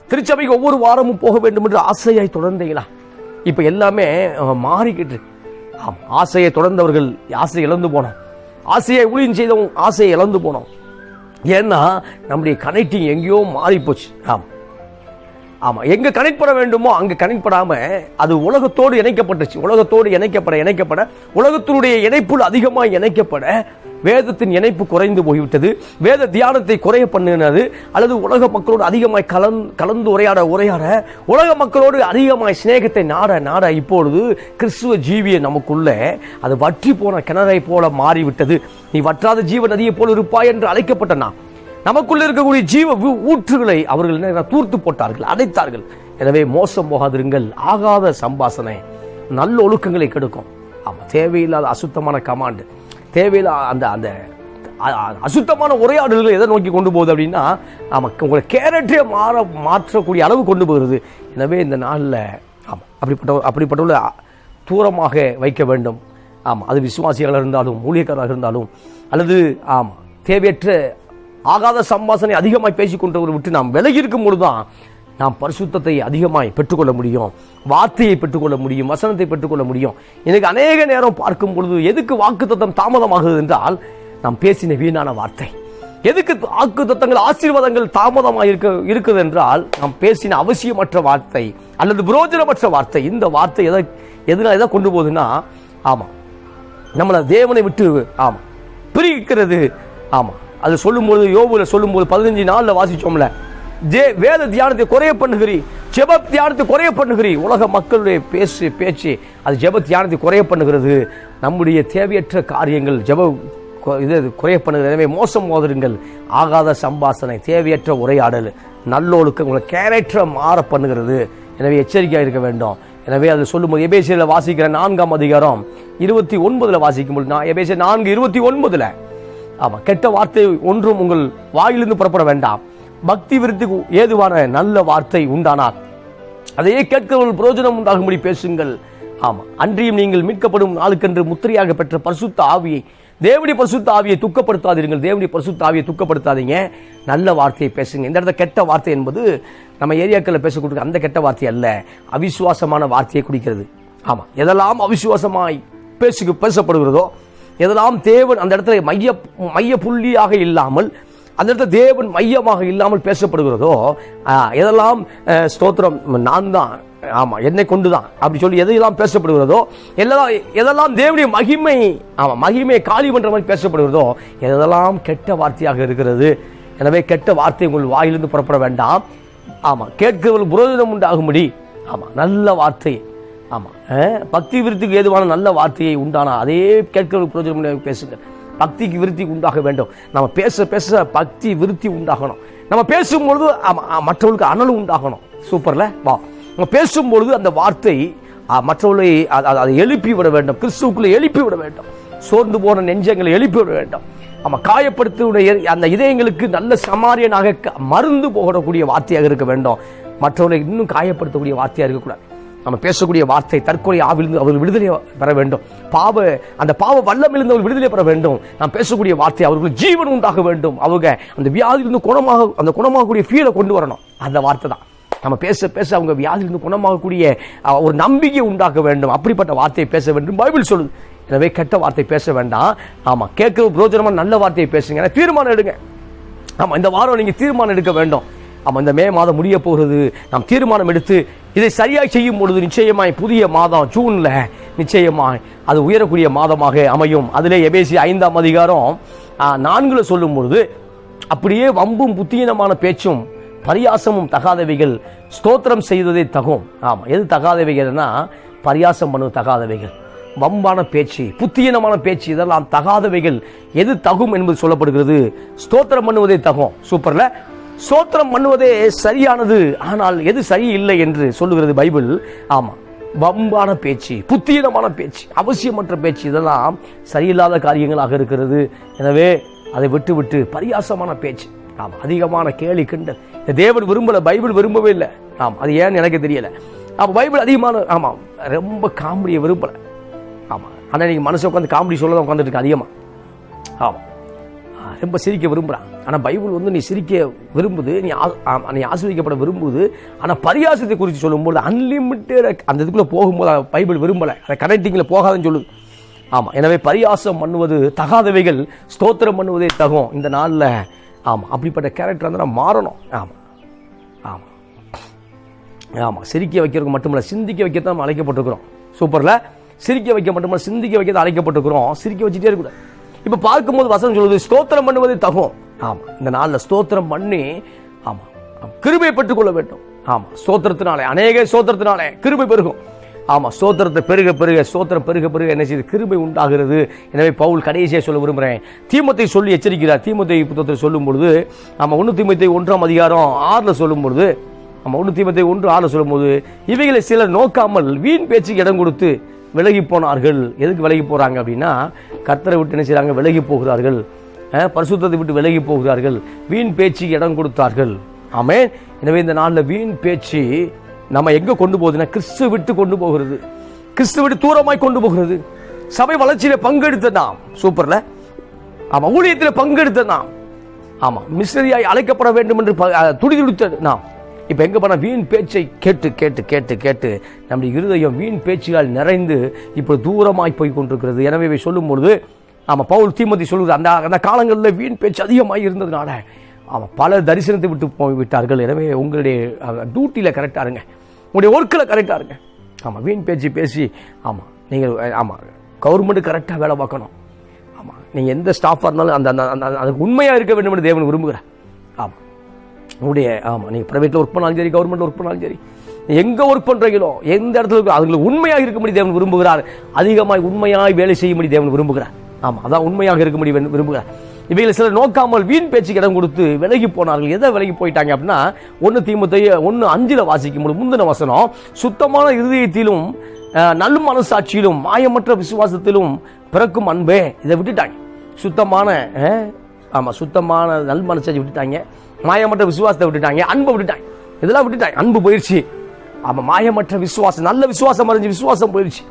திருச்சபைக்கு ஒவ்வொரு வாரமும் போக வேண்டும் என்று ஆசையாய் தொடர்ந்தீங்களா? இப்போ எல்லாமே மாறிக்கிட்டு ஆம் ஆசையை தொடர்ந்தவர்கள் ஆசையை இழந்து போனோம். ஆசையை ஊழியம் செய்தவங்க ஆசையை இழந்து போனோம். ஏன்னா நம்முடைய கனெக்டிங் எங்கேயோ மாறி போச்சு ஆமாம் எங்கே கனெக்ட் பண்ண வேண்டுமோ அங்கே கனெக்ட் பண்ணாமல் அது உலகத்தோடு இணைக்கப்பட்டுச்சு உலகத்தோடு இணைக்கப்பட இணைக்கப்பட உலகத்தினுடைய இணைப்புள் அதிகமாக இணைக்கப்பட வேதத்தின் இணைப்பு குறைந்து போய்விட்டது. வேத தியானத்தை குறைய பண்ணினது. அல்லது உலக மக்களோடு அதிகமாய் கலந்து கலந்து உரையாட உரையாட உலக மக்களோடு அதிகமாய் சிநேகத்தை நாட நாட இப்பொழுது கிறிஸ்துவ ஜீவிய நமக்குள்ளே அது வற்றி போன கிணறை போல மாறிவிட்டது. நீ வற்றாத ஜீவ நதியை போல இருப்பாய் என்று அழைக்கப்பட்ட நாம். நமக்குள்ள இருக்கக்கூடிய ஜீவ ஊற்றுகளை அவர்கள் என்ன தூர்த்து போட்டார்கள் அடைத்தார்கள். எனவே மோசம் போகாதிருங்கள். ஆகாத சம்பாசனை நல்ல ஒழுக்கங்களை கெடுக்கும். ஆமாம் தேவையில்லாத அசுத்தமான கமாண்டு. தேவையில்லாத அந்த அந்த அசுத்தமான உரையாடல்களை எதை நோக்கி கொண்டு போகுது அப்படின்னா நமக்கு உங்களை கேரக்டரே மாற மாற்றக்கூடிய அளவு கொண்டு போகிறது. எனவே இந்த நாளில் ஆமாம் அப்படிப்பட்ட அப்படிப்பட்டவர்களை தூரமாக வைக்க வேண்டும். ஆமாம் அது விசுவாசிகளாக இருந்தாலும் மூலிகராக இருந்தாலும் அல்லது ஆமாம் தேவையற்ற ஆகாத சம்பாசனை அதிகமாக பேசிக் விட்டு நாம் விலகி இருக்கும் பொழுதுதான் நாம் பரிசுத்தத்தை அதிகமாய் பெற்றுக்கொள்ள முடியும். வார்த்தையை பெற்றுக்கொள்ள முடியும் வசனத்தை பெற்றுக்கொள்ள முடியும். எனக்கு அநேக நேரம் பார்க்கும் பொழுது எதுக்கு வாக்குத்தத்தம் தாமதமாகுது என்றால் நாம் பேசின வீணான வார்த்தை. எதுக்கு வாக்கு தத்தங்கள் ஆசீர்வாதங்கள் தாமதமாக இருக்க இருக்குது என்றால் நாம் பேசின அவசியமற்ற வார்த்தை அல்லது புரோஜனமற்ற வார்த்தை இந்த வார்த்தை எதை எதனால் எதை கொண்டு போகுதுன்னா ஆமாம். நம்மளை தேவனை விட்டு ஆமாம். பிரிக்கிறது ஆமாம். அது சொல்லும்போது யோபுல சொல்லும்போது பதினஞ்சு நாளில் வாசிச்சோம்ல ஜே வேத தியானத்தை குறைய பண்ணுகிறீ ஜெப தியானத்தை குறைய பண்ணுகிறீ. உலக மக்களுடைய பேசு பேச்சு அது ஜெப தியானத்தை குறைய பண்ணுகிறது. நம்முடைய தேவையற்ற காரியங்கள் ஜெப இது குறைய பண்ணுகிறது. எனவே மோசம் மோதருங்கள் ஆகாத சம்பாசனை தேவையற்ற உரையாடல் நல்லொழுக்கம் உங்களை கேரக்டரை மாற பண்ணுகிறது. எனவே எச்சரிக்கையாக இருக்க வேண்டும். எனவே அது சொல்லும்போது எபேசியில் வாசிக்கிற நான்காம் அதிகாரம் இருபத்தி ஒன்பதுல வாசிக்கும்போது நான் எபேசிய நான்கு இருபத்தி ஒன்பதில். ஆமாம் கெட்ட வார்த்தை ஒன்றும் உங்கள் வாயிலிருந்து புறப்பட வேண்டாம். பக்தி விருத்திக்கு ஏதுவான நல்ல வார்த்தை உண்டானார் அதையே கேட்கிறவர்கள் பிரயோஜனம் உண்டாகும்படி பேசுங்கள். ஆமா அன்றியும் நீங்கள் மீட்கப்படும் நாளுக்கென்று முத்திரையாக பெற்ற பரிசுத்த ஆவியை தேவடி பரிசுத்த ஆவியை துக்கப்படுத்தாதீர்கள். தேவடி பரிசுத்த ஆவியை துக்கப்படுத்தாதீங்க. நல்ல வார்த்தையை பேசுங்க. இந்த இடத்துல கெட்ட வார்த்தை என்பது நம்ம ஏரியாக்களில் பேசக்கூடிய அந்த கெட்ட வார்த்தை அல்ல. அவிசுவாசமான வார்த்தையை குடிக்கிறது. ஆமா எதெல்லாம் அவிசுவாசமாய் பேசு பேசப்படுகிறதோ எதெல்லாம் தேவன் அந்த இடத்துல மைய மைய புள்ளியாக இல்லாமல் அந்த இடத்துல தேவன் மையமாக இல்லாமல் பேசப்படுகிறதோ எதெல்லாம் ஸ்தோத்திரம் நான் தான் ஆமாம் என்னை கொண்டு தான் அப்படி சொல்லி எதையெல்லாம் பேசப்படுகிறதோ எல்லாம் எதெல்லாம் தேவனுடைய மகிமை ஆமாம் மகிமை காலி பண்ணுற மாதிரி பேசப்படுகிறதோ எதெல்லாம் கெட்ட வார்த்தையாக இருக்கிறது எனவே கெட்ட வார்த்தை உங்கள் வாயிலிருந்து புறப்பட வேண்டாம். ஆமாம் கேட்கிறவர்கள் புரோஜனம் உண்டாகும்படி ஆமாம் நல்ல வார்த்தை ஆமாம் பக்தி விருத்துக்கு ஏதுவான நல்ல வார்த்தையை உண்டான அதே கேட்கிறவர்கள் புரோஜனம் பேசுங்கள். பக்திக்கு விருத்தி உண்டாக வேண்டும். நம்ம பேச பேச பக்தி விருத்தி உண்டாகணும். நம்ம பேசும்பொழுது மற்றவர்களுக்கு அனல் உண்டாகணும். சூப்பரில்? வா. நம்ம பேசும்பொழுது அந்த வார்த்தை மற்றவர்களை அதை எழுப்பி விட வேண்டும். கிறிஸ்துவுக்குள்ளே எழுப்பி விட வேண்டும். சோர்ந்து போன நெஞ்சங்களை எழுப்பி விட வேண்டும். நம்ம காயப்படுத்தினுடைய அந்த இதயங்களுக்கு நல்ல சமாரியனாக க- மருந்து போகக்கூடிய வார்த்தையாக இருக்க வேண்டும். மற்றவர்களை இன்னும் காயப்படுத்தக்கூடிய வார்த்தையாக இருக்கக்கூடாது. நம்ம பேசக்கூடிய வார்த்தை தற்கொலை ஆவிலிருந்து அவர்கள் விடுதலை பெற வேண்டும். பாவ அந்த பாவ வல்லமிலிருந்து அவர்கள் விடுதலை பெற வேண்டும். நாம் பேசக்கூடிய வார்த்தை அவர்களுக்கு ஜீவன் உண்டாக வேண்டும். அவங்க அந்த வியாதியிலிருந்து குணமாக அந்த குணமாகக்கூடிய ஃபீலை கொண்டு வரணும். அந்த வார்த்தை தான். நம்ம பேச பேச அவங்க வியாதியிலிருந்து குணமாகக்கூடிய ஒரு நம்பிக்கை உண்டாக்க வேண்டும். அப்படிப்பட்ட வார்த்தையை பேச வேண்டும். பைபிள் சொல்லுது. எனவே கெட்ட வார்த்தை பேச வேண்டாம். ஆமாம் கேட்க பிரோஜனமாக நல்ல வார்த்தையை பேசுங்க. தீர்மானம் எடுங்க. ஆமாம் இந்த வாரம் நீங்கள் தீர்மானம் எடுக்க வேண்டும். ஆமாம் இந்த மே மாதம் முடிய போகிறது. நாம் தீர்மானம் எடுத்து இதை சரியாக செய்யும் பொழுது நிச்சயமாய் புதிய மாதம் ஜூன்ல நிச்சயமாய் அது உயரக்கூடிய மாதமாக அமையும். அதிலே எபேசி ஐந்தாம் அதிகாரம் நான்கில் நான்குல சொல்லும் பொழுது அப்படியே வம்பும் புத்தீனமான பேச்சும் பரியாசமும் தகாதவைகள் ஸ்தோத்திரம் செய்ததே தகும். ஆமாம் எது தகாதவைகள்னா பரியாசம் பண்ணுவது தகாதவைகள். வம்பான பேச்சு புத்தியனமான பேச்சு இதெல்லாம் தகாதவைகள். எது தகும் என்பது சொல்லப்படுகிறது. ஸ்தோத்திரம் பண்ணுவதே தகும். சூப்பரில்? சோத்திரம் பண்ணுவதே சரியானது ஆனால் எது சரியில்லை என்று சொல்லுகிறது பைபிள்? ஆமாம் வம்பான பேச்சு புத்தீனமான பேச்சு அவசியமற்ற பேச்சு இதெல்லாம் சரியில்லாத காரியங்களாக இருக்கிறது. எனவே அதை விட்டு விட்டு பரியாசமான பேச்சு. ஆமாம் அதிகமான கேலி கிண்டல். தேவன் விரும்பல பைபிள் விரும்பவே இல்லை. ஆமாம் அது ஏன்னு எனக்கு தெரியல. அப்போ பைபிள் அதிகமான ஆமா ரொம்ப காமெடியை விரும்பல. ஆமா ஆனா நீங்க மனசை உட்காந்து காமெடி சொல்ல தான் உட்காந்துட்டு இருக்கு அதிகமா. ஆமா. ரொம்ப சிரிக்க விரும்புறான். ஆனால் பைபிள் வந்து நீ சிரிக்க விரும்புது நீ ஆ- ஆமா, நீ ஆசிரியக்கப்பட விரும்புது ஆனால் பரியாசத்தை குறித்து சொல்லும்போது அன்லிமிட்டட் அந்த இதுக்குள்ள போகும்போது பைபிள் விரும்பல. அதை கனெக்டிங்கில் போகாதுன்னு சொல்லுது. ஆமா எனவே பரியாசம் பண்ணுவது தகாதவைகள் ஸ்தோத்திரம் பண்ணுவதே தகும் இந்த நாள்ல. ஆமா அப்படிப்பட்ட கேரக்டர் வந்து நம்ம மாறணும். ஆமா ஆமா. ஆமா சிரிக்க வைக்கிறதுக்கு மட்டுமல்ல சிந்திக்க வைக்க தான் நம்ம அழைக்கப்பட்டிருக்கிறோம். சூப்பர்ல? சிரிக்க வைக்க மட்டுமல்ல சிந்திக்க வைக்க தான் அழைக்கப்பட்டிருக்கிறோம். சிரிக்க வச்சுட்டே இருக்கக்கூடாது. இப்ப பார்க்கும்போது வசனம் சொல்லுது ஸ்தோத்திரம் பண்ணுவதே தகும். ஆமா இந்த நாள்ல ஸ்தோத்திரம் பண்ணி ஆமா கிருபை பெற்றுக் கொள்ள வேண்டும். ஆமா ஸ்தோத்திரத்தினாலே அநேக ஸ்தோத்திரத்தினாலே கிருபை பெருகும். ஆமா ஸ்தோத்திரத்தை பெருக பெருக ஸ்தோத்திரம் பெருக பெருக என்ன செய்யுது கிருபை உண்டாகிறது. எனவே பவுல் கடைசியாக சொல்ல விரும்புகிறேன் தீமத்தை சொல்லி எச்சரிக்கிறார். தீமத்தை புத்தகத்தை சொல்லும் பொழுது நம்ம ஒன்று தீமத்தை ஒன்றாம் அதிகாரம் ஆறில் சொல்லும் பொழுது நம்ம ஒன்று தீமத்தை ஒன்று ஆறு சொல்லும்போது இவைகளை சிலர் நோக்காமல் வீண் பேச்சுக்கு இடம் கொடுத்து விலகி போனார்கள். எதுக்கு விலகி போகிறாங்க அப்படின்னா கர்த்தரை விட்டு என்ன செய்கிறாங்க விலகி போகிறார்கள். பரிசுத்தத்தை விட்டு விலகி போகிறார்கள். வீண் பேச்சு இடம் கொடுத்தார்கள். ஆமே எனவே இந்த நாளில் வீண் பேச்சு நம்ம எங்கே கொண்டு போகுதுன்னா கிறிஸ்து விட்டு கொண்டு போகிறது. கிறிஸ்து விட்டு தூரமாய் கொண்டு போகிறது. சபை வளர்ச்சியில் பங்கெடுத்த நாம். சூப்பரில்? ஆமாம் ஊழியத்தில் பங்கெடுத்த நாம். ஆமாம் மிஸ்னரியாய் அழைக்கப்பட வேண்டும் என்று துடிதுடித்த நாம். இப்போ எங்கே போனால் வீண் பேச்சை கேட்டு கேட்டு கேட்டு கேட்டு நம்முடைய இருதயம் வீண் பேச்சுகள் நிறைந்து இப்போ தூரமாய் போய் கொண்டிருக்கிறது எனவே இவை சொல்லும் பொழுது ஆமாம் பவுல் தீமதி சொல்லுது அந்த அந்த காலங்களில் வீண் பேச்சு அதிகமாக இருந்ததுனால ஆமாம் பல தரிசனத்தை விட்டு போய் விட்டார்கள் எனவே உங்களுடைய டியூட்டியில் கரெக்டா இருங்க. உங்களுடைய ஒர்க்கில் கரெக்டாக இருங்க. ஆமாம் வீண் பேச்சு பேசி ஆமாம் நீங்கள் ஆமாம் கவர்மெண்ட்டு கரெக்டாக வேலை பார்க்கணும். ஆமாம் நீங்கள் எந்த ஸ்டாஃபாக இருந்தாலும் அந்த அந்த- அந்த அதுக்கு உண்மையாக இருக்க வேண்டும் என்று தேவன் விரும்புகிறேன் ஆமாம் உங்களுடைய ஆமாம் நீங்கள் ப்ரைவேட்டில் ஒர்க் பண்ணாலும் சரி கவர்மெண்ட்டில் ஒர்க் பண்ணாலும் சரி எங்கே ஒர்க் பண்ணுறீங்களோ எந்த இடத்துல இருக்கோ, அதுங்களுக்கு உண்மையாக இருக்கும்படி தேவன் விரும்புகிறார். அதிகமாய் உண்மையாக வேலை செய்யும்படி தேவன் விரும்புகிறார். ஆமாம் அதான் உண்மையாக இருக்கும்படி முடியும் விரும்புகிறார். இவைகள் சிலர் நோக்காமல் வீண் பேச்சுக்கு இடம் கொடுத்து விலகி போனார்கள். எதை விலகி போயிட்டாங்க அப்படின்னா ஒன்று தீமத்தைய ஒன்று அஞ்சில் வாசிக்கும் போது முந்தின வசனம் சுத்தமான இருதயத்திலும் நல்ல மனசாட்சியிலும் மாயமற்ற விசுவாசத்திலும் பிறக்கும் அன்பே. இதை விட்டுட்டாங்க. சுத்தமான ஆமாம் ஆமா சுத்தமான நல் மனசாட்சி விட்டுட்டாங்க. மாயமற்ற விசுவாசத்தை விட்டுட்டாங்க. அன்பை விட்டுட்டாங்க. இதெல்லாம் விட்டுட்டாங்க. அன்பு போயிடுச்சு ஆமா மாயமற்ற விசுவாசம் நல்ல விசுவாசம் அறிஞ்சு விசுவாசம் போயிடுச்சு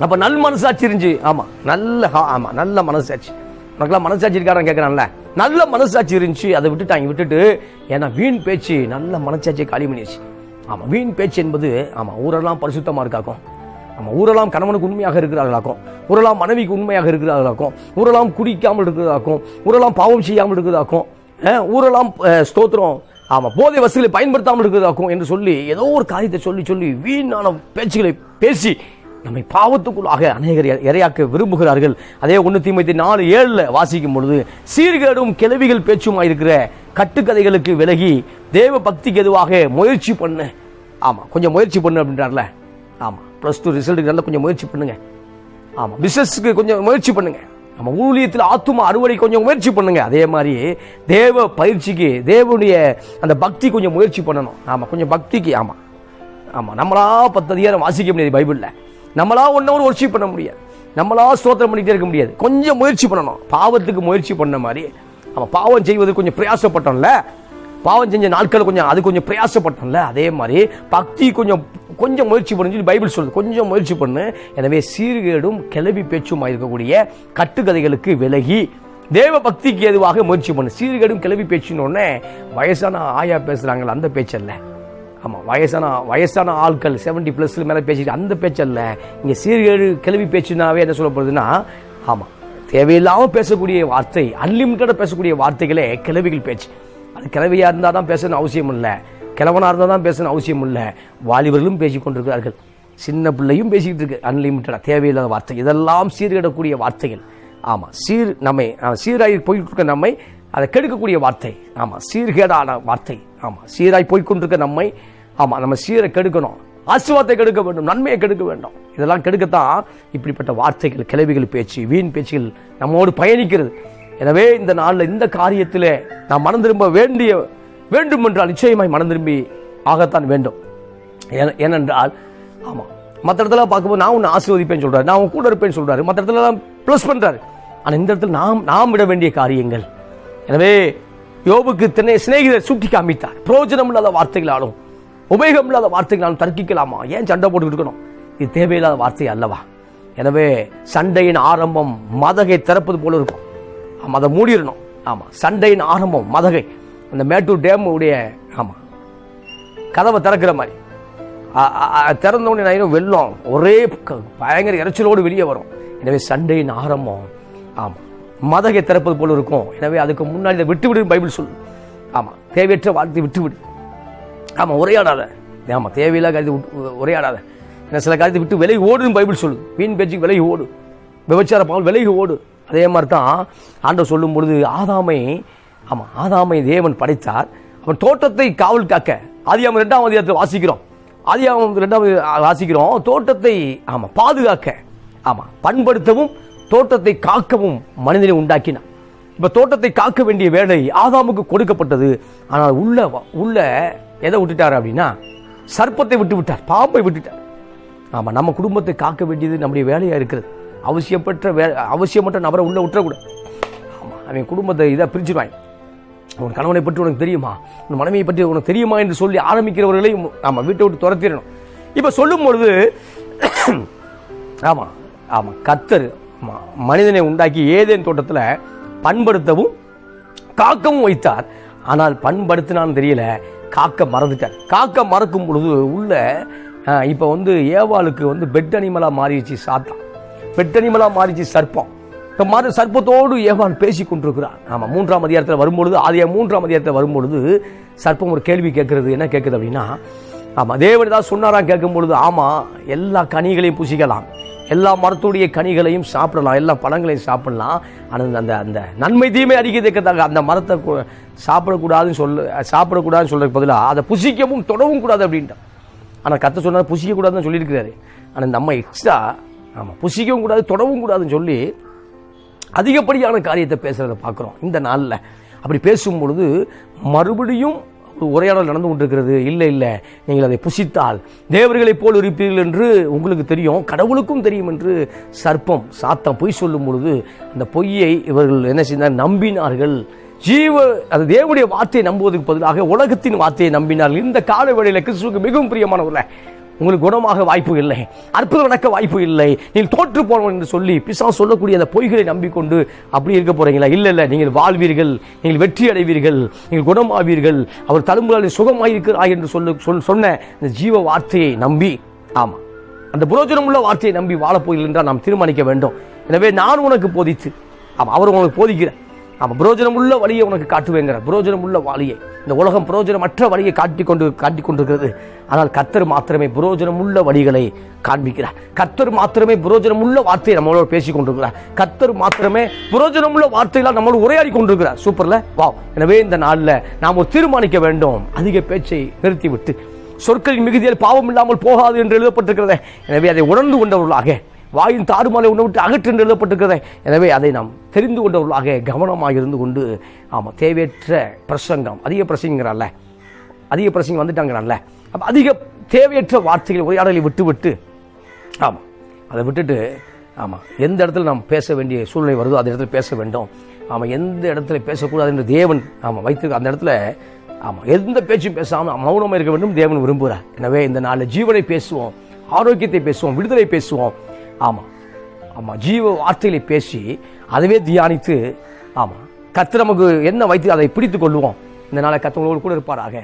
அப்ப நல் மனசாட்சி இருந்துச்சு. ஆமா நல்ல ஹா- ஆமா நல்ல மனசாட்சி. உனக்குலாம் மனசாட்சி இருக்காரன் கேட்குறான்ல நல்ல மனசாட்சி இருந்துச்சு. அதை விட்டுட்டாங்க விட்டுட்டு ஏன்னா வீண் பேச்சு நல்ல மனசாட்சியை காலி பண்ணிடுச்சு ஆமா வீண் பேச்சு என்பது ஆமா ஊரெல்லாம் பரிசுத்தமா இருக்காக்கும். ஆமா ஊரெல்லாம் கணவனுக்கு உண்மையாக இருக்கிறார்களாக்கும். ஊரெல்லாம் மனைவிக்கு உண்மையாக இருக்கிறார்களாக்கும். ஊரெல்லாம் குடிக்காமல் இருக்கிறதாக்கும். ஊரெல்லாம் பாவம் செய்யாமல் இருக்கிறதாக்கும். ஊரெல்லாம் ஸ்தோத்திரம். ஆமாம் போதை வசதிகளை பயன்படுத்தாமல் இருக்கிறதாக்கும் என்று சொல்லி ஏதோ ஒரு காரியத்தை சொல்லி சொல்லி வீணான பேச்சுகளை பேசி நம்மை பாவத்துக்குள்ளாக அநேகர் இறையாக்க இரையாக்க விரும்புகிறார்கள். அதே ஒன்று தீமைத்தி நாலு ஏழில் வாசிக்கும் பொழுது சீர்கேடும் கிளவிகள் பேச்சுமாயிருக்கிற கட்டுக்கதைகளுக்கு விலகி தேவ பக்திக்கு எதுவாக முயற்சி பண்ணு. ஆமாம் கொஞ்சம் முயற்சி பண்ணு அப்படின்றார்ல. ஆமா. ப்ளஸ் டூ ரிசல்ட்டுக்கு நல்லா கொஞ்சம் முயற்சி பண்ணுங்க. ஆமாம் பிசினஸ்க்கு கொஞ்சம் முயற்சி பண்ணுங்க. நம்ம ஊழியத்தில் ஆத்துமா அறுவடை கொஞ்சம் முயற்சி பண்ணுங்க. அதே மாதிரி தேவ பயிற்சிக்கு தேவனுடைய அந்த பக்தி கொஞ்சம் முயற்சி பண்ணணும். ஆமாம் கொஞ்சம் பக்திக்கு ஆமாம் ஆமாம் நம்மளா பத்து அதிகாரம் வாசிக்க முடியாது பைபிளில். நம்மளா ஒன்னவர் ஒர்ஷிப் பண்ண முடியாது. நம்மளா ஸ்தோத்திரம் பண்ணிகிட்டே இருக்க முடியாது. கொஞ்சம் முயற்சி பண்ணணும். பாவத்துக்கு முயற்சி பண்ண மாதிரி. நம்ம பாவம் செய்வது கொஞ்சம் பிரயாசப்பட்டோம்ல. பாவம் செஞ்ச நாட்கள் கொஞ்சம் அது கொஞ்சம் பிரயாசப்பட்டோம்ல அதே மாதிரி பக்தி கொஞ்சம் கொஞ்சம் முயற்சி பண்ணு சொல்லி பைபிள் சொல்லுது. கொஞ்சம் முயற்சி பண்ணு. எனவே சீர்கேடும் கிளவி பேச்சுமா இருக்கக்கூடிய கட்டுக்கதைகளுக்கு விலகி தேவ பக்திக்கு எதுவாக முயற்சி பண்ணு. சீர்கேடும் கிளவி பேச்சுன்னு வயசான ஆயா பேசுகிறாங்கள அந்த பேச்சல்ல. ஆமாம் வயசான வயசான ஆட்கள் செவன்டி ப்ளஸ் மேலே பேசிட்டு அந்த பேச்சல்ல. இங்கே சீர்கேடு கிளவி பேச்சுனாவே என்ன சொல்லப்படுதுன்னா ஆமாம் தேவையில்லாமல் பேசக்கூடிய வார்த்தை அன்லிமிட்டடாக பேசக்கூடிய வார்த்தைகளே கிளவிகள் பேச்சு. அது இருந்தால் தான் பேசணும் அவசியம் இல்லை. கிழவனாக இருந்தால் தான் பேசணும் அவசியம் இல்லை. வாலிபர்களும் பேசிக் கொண்டிருக்கிறார்கள். சின்ன பிள்ளையும் பேசிக்கிட்டு இருக்கு. அன்லிமிட்டடாக தேவையில்லாத வார்த்தை. இதெல்லாம் சீர்கிடக்கூடிய வார்த்தைகள். ஆமாம் சீர் நம்மை சீராகி சீராய் நம்மை அதை கெடுக்கக்கூடிய வார்த்தை. ஆமாம் சீர்கேடான வார்த்தை. ஆமாம் சீராய் போய்கொண்டிருக்க நம்மை ஆமாம் நம்ம சீரை கெடுக்கணும். ஆசீர்வாதத்தை கெடுக்க வேண்டும். நன்மையை கெடுக்க வேண்டும். இதெல்லாம் கெடுக்கத்தான் இப்படிப்பட்ட வார்த்தைகள் கிளவிகள் பேச்சு வீண் பேச்சுகள் நம்மோடு பயணிக்கிறது. எனவே இந்த நாளில் இந்த காரியத்தில் நாம் மனம் திரும்ப வேண்டிய வேண்டும் என்றால் நிச்சயமாய் மனம் திரும்பி ஆகத்தான் வேண்டும். ஏனென்றால் ஆமாம் மற்ற இடத்துல பார்க்கும்போது நான் உன்னை ஆசீர்வதிப்பேன்னு சொல்கிறார் நான் உன் கூட இருப்பேன்னு சொல்கிறார் மற்ற இடத்துல எல்லாம் ப்ளஸ் பண்ணுறாரு ஆனால் இந்த இடத்துல நாம் நாம் விட வேண்டிய காரியங்கள். எனவே யோபுக்கு தினை சிநேகிதர் சுட்டி காமித்தார். பிரயோஜனம் இல்லாத வார்த்தைகளாலும் உபயோகம் இல்லாத வார்த்தைகளாலும் தர்க்கிக்கலாமா? ஏன் சண்டை போட்டுக்கிட்டு இருக்கணும்? இது தேவையில்லாத வார்த்தை அல்லவா? எனவே சண்டையின் ஆரம்பம் மதகை திறப்பது போல இருக்கும். ஆமாம் அதை மூடிடணும். ஆமாம் சண்டையின் ஆரம்பம் மதகை. அந்த மேட்டூர் டேம் உடைய ஆமாம் கதவை திறக்கிற மாதிரி. திறந்த உடனே நான் வெள்ளம் ஒரே பயங்கர இறைச்சலோடு வெளியே வரும். எனவே சண்டையின் ஆரம்பம் ஆமாம் மதகை திறப்பது போல இருக்கும். எனவே அதுக்கு முன்னாடி இதை விட்டு விடு பைபிள் சொல்லு ஆமாம் தேவையற்ற வார்த்தை விட்டு விடு ஆமாம் உரையாடாத. ஆமாம் தேவையில்லாத கருத்து விட்டு உரையாடாத. ஏன்னா சில காரியத்தை விட்டு விலகி ஓடுன்னு பைபிள் சொல்லு வீண் பேச்சுக்கு விலகி ஓடு. விபச்சார பாவம் விலகி ஓடு. அதே மாதிரி தான் ஆண்டவர் சொல்லும் பொழுது ஆதாமை ஆமாம் ஆதாமை தேவன் படைத்தார். அவன் தோட்டத்தை காவல் காக்க. ஆதியாமம் ரெண்டாம் அதிகாரத்தில் வாசிக்கிறோம். ஆதியாமம் ரெண்டாம் வாசிக்கிறோம். தோட்டத்தை ஆமாம் பாதுகாக்க. ஆமாம் பண்படுத்தவும் தோட்டத்தை காக்கவும் மனிதனை உண்டாக்கினான். இப்போ தோட்டத்தை காக்க வேண்டிய வேலை ஆதாமுக்கு கொடுக்கப்பட்டது. ஆனால் உள்ள உள்ள எதை விட்டுட்டார் அப்படின்னா சர்ப்பத்தை விட்டு விட்டார். பாம்பை விட்டுட்டார். ஆமாம் நம்ம குடும்பத்தை காக்க வேண்டியது நம்முடைய வேலையாக இருக்கிறது. அவசியப்பட்ட வே அவசியமற்ற நபரை உள்ளே விட்டுறக்கூடாது. ஆமாம் அவன் குடும்பத்தை இதை பிரிச்சுருவாங்க உன் கணவனை பற்றி உனக்கு தெரியுமா? உன் மனைவியை பற்றி உனக்கு தெரியுமா என்று சொல்லி ஆரம்பிக்கிறவர்களையும் நம்ம வீட்டை விட்டு துரத்திடணும். இப்போ சொல்லும் பொழுது ஆமாம் ஆமாம் கத்தர் மனிதனை உண்டாக்கி ஏதேன் தோட்டத்தில் பண்படுத்தவும் காக்கவும் வைத்தார். ஆனால் பண்படுத்தினான்னு தெரியல காக்க மறந்துட்டார். காக்க மறக்கும் பொழுது உள்ள இப்போ வந்து ஏவாளுக்கு வந்து பெட் அனிமலா மாறிடுச்சு சாத்தான். பெட்டனிமலாக மாறிச்சு சர்ப்பம். இப்போ மாறு சர்ப்பத்தோடு ஏவான் பேசி கொண்டிருக்கிறான். ஆமாம் மூன்றாம் அதிகாரத்தில் வரும்பொழுது அதே மூன்றாம் அதிகாரத்தில் வரும்பொழுது சர்ப்பம் ஒரு கேள்வி கேட்கறது. என்ன கேட்குது அப்படின்னா ஆமாம் தேவன் ஏதாவது சொன்னாராம் கேட்கும் பொழுது எல்லா கனிகளையும் புசிக்கலாம். எல்லா மரத்துடைய கனிகளையும் சாப்பிடலாம். எல்லா பழங்களையும் சாப்பிடலாம். ஆனால் அந்த அந்த நன்மை தீமை அறிக்கத்தக்கதாக அந்த மரத்தை சாப்பிடக்கூடாதுன்னு சொல்ல சாப்பிடக்கூடாதுன்னு சொல்றதுக்கு பதிலாக அதை புசிக்கவும் தொடவும் கூடாது அப்படின்ட்டு ஆனால் கத்த சொன்னால் புசிக்கக்கூடாதுன்னு சொல்லியிருக்கிறாரு. ஆனால் நம்ம எக்ஸ்ட்ரா ஆமாம் புசிக்கவும் கூடாது தொடவும் கூடாதுன்னு சொல்லி அதிகப்படியான காரியத்தை பேசுகிறத பார்க்குறோம் இந்த நாளில். அப்படி பேசும் பொழுது மறுபடியும் உரையாடல் நடந்து கொண்டிருக்கிறது. இல்லை இல்லை நீங்கள் அதை புசித்தால் தேவர்களைப் போல் இருப்பீர்கள் என்று உங்களுக்கு தெரியும் கடவுளுக்கும் தெரியும் என்று சர்ப்பம் சாத்தம் பொய் சொல்லும் பொழுது அந்த பொய்யை இவர்கள் என்ன செய்தார் நம்பினார்கள். ஜீவ அது தேவனுடைய வார்த்தையை நம்புவதற்கு பதிலாக உலகத்தின் வார்த்தையை நம்பினார்கள். இந்த கால வேளையில் கிறிஸ்துவுக்கு மிகவும் பிரியமானவர்களே உங்களுக்கு குணமாக வாய்ப்பு இல்லை. அற்புதம் நடக்க வாய்ப்பு இல்லை. நீங்கள் தோற்று போனவன் என்று சொல்லி பிசா சொல்லக்கூடிய அந்த பொய்களை நம்பிக்கொண்டு அப்படி இருக்க போறீங்களா? இல்லை இல்லை. நீங்கள் வாழ்வீர்கள். நீங்கள் வெற்றி அடைவீர்கள். நீங்கள் குணமாவீர்கள். அவர் தழும்புகளில் சுகமாயிருக்கிறாய் என்று சொல்ல சொல் சொன்ன இந்த ஜீவ வார்த்தையை நம்பி ஆமாம் அந்த புரோஜனம் உள்ள வார்த்தையை நம்பி வாழப் என்றால் நாம் தீர்மானிக்க வேண்டும். எனவே நான் உனக்கு போதித்து ஆமாம் அவர் உனக்கு போதிக்கிறேன் ஆமாம் புரோஜனம் உள்ள வழியை உனக்கு காட்டுவேங்கிற புரோஜனம் உள்ள வழியை. இந்த உலகம் புரோஜனமற்ற வழியை காட்டிக் கொண்டு காட்டி கொண்டிருக்கிறது. ஆனால் கத்தர் மாத்திரமே புரோஜனம் உள்ள வழிகளை காண்பிக்கிறார். கத்தர் மாத்திரமே புரோஜனம் உள்ள வார்த்தையை நம்மளோட பேசி கொண்டிருக்கிறார். கத்தர் மாத்திரமே புரோஜனம் உள்ள வார்த்தைகளால் நம்மளோட உரையாடி கொண்டிருக்கிறார். சூப்பரில்? வா எனவே இந்த நாளில் நாம் தீர்மானிக்க வேண்டும். அதிக பேச்சை நிறுத்திவிட்டு சொற்களின் மிகுதியில் பாவம் இல்லாமல் போகாது என்று எழுதப்பட்டிருக்கிறது. எனவே அதை உணர்ந்து கொண்டவர்களாக வாயின் தாறுமாலை உன்னை விட்டு அகற்று என்று எழுதப்பட்டிருக்கிறதே. எனவே அதை நாம் தெரிந்து கொண்டவர்களாக கவனமாக இருந்து கொண்டு ஆமாம் தேவையற்ற பிரசங்கம் அதிக பிரசங்கிறான்ல அதிக பிரசங்கம் வந்துட்டாங்கிறான்ல. அப்போ அதிக தேவையற்ற வார்த்தைகள் உரையாடலை விட்டு விட்டு ஆமாம் அதை விட்டுட்டு ஆமாம் எந்த இடத்துல நாம் பேச வேண்டிய சூழ்நிலை வருதோ அந்த இடத்துல பேச வேண்டும். ஆமாம் எந்த இடத்துல பேசக்கூடாது என்று தேவன் ஆமாம் வைத்திருக்க அந்த இடத்துல ஆமாம் எந்த பேச்சும் பேசாமல் மௌனமாக இருக்க வேண்டும் தேவன் விரும்புகிறார். எனவே இந்த நாளில் ஜீவனை பேசுவோம் ஆரோக்கியத்தை பேசுவோம் விடுதலை பேசுவோம். ஆமாம் ஆமாம் ஜீவ வார்த்தைகளை பேசி அதுவே தியானித்து ஆமாம் கத்து நமக்கு என்ன வைத்து அதை பிடித்து கொள்வோம் இந்த நாளை கத்தவங்களோடு கூட இருப்பாராக.